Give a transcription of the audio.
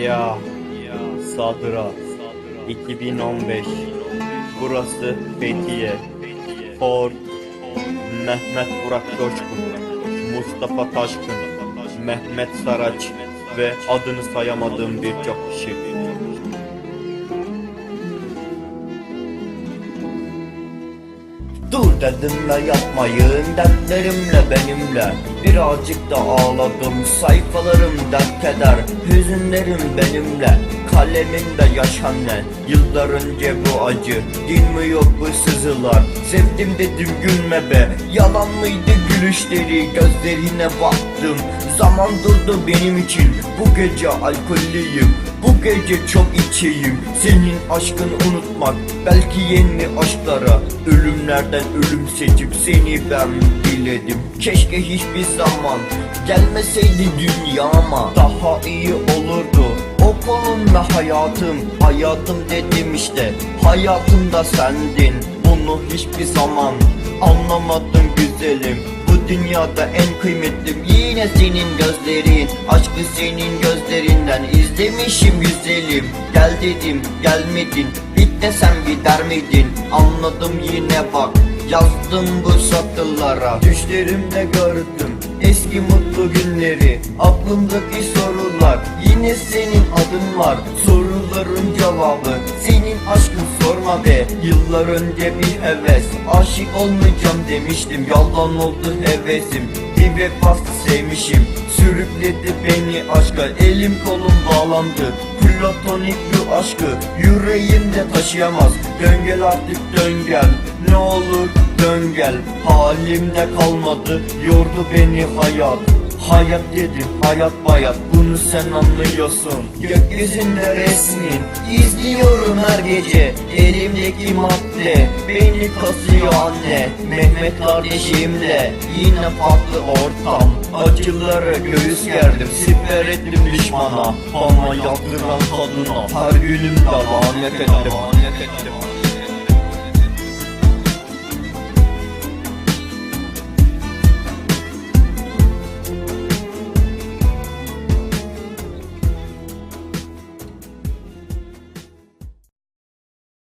Ya Sadıra 2015 Burası Fethiye Ford Mehmet Burak Coşkun Mustafa Taşkın Mehmet Saraç ve adını sayamadığım birçok kişi Dur dedim ve yapmayın dertlerimle benimle. Birazcık da ağladım sayfalarım dert keder. Hüzünlerim benimle kalemimde yaşam ne Yıllar önce bu acı din mi yok bu sızılar? Sevdim dedim gülme be yalan mıydı gülüşleri? Gözlerine baktım zaman durdu benim için. Bu gece alkollüyüm bu gece çok içeyim Senin aşkını unutmak Belki yeni aşklara Ölümlerden ölüm seçip Seni ben diledim Keşke hiçbir zaman Gelmeseydi dünyama Daha iyi olurdu. O kolunla hayatım Hayatım dedim işte Hayatımda sendin. Bunu hiçbir zaman Anlamadım güzelim dünyada en kıymetlim. Yine senin gözlerin Aşkı senin gözlerinden izlemişim güzelim. Gel dedim gelmedin bit desem gider miydin? Anladım yine bak yazdım bu satırlara. Düşlerimde gördüm eski mutlu günleri. Aklımdaki sorular yine senin adın var. Soruların cevabı senin aşkın sorma be. Yıllar önce bir heves aşık olmayacağım demiştim. Yalan oldu hevesim bir vefası sevmişim. Sürükledi beni aşka elim kolum bağlandı. Platonik bir aşkı yüreğimde taşıyamaz. Dön gel artık dön gel ne olur dön gel Halimde kalmadı yordu beni hayat Hayat dedim hayat bayat bunu sen anlıyorsun. Gökyüzünde resmin izliyorum her gece. Elimdeki madde beni kasıyor anne. Mehmet kardeşimle yine farklı ortam. Acıları göğüs gerdim siper ettim düşmana. Bana yaptıran kadına her günümde lanet ettim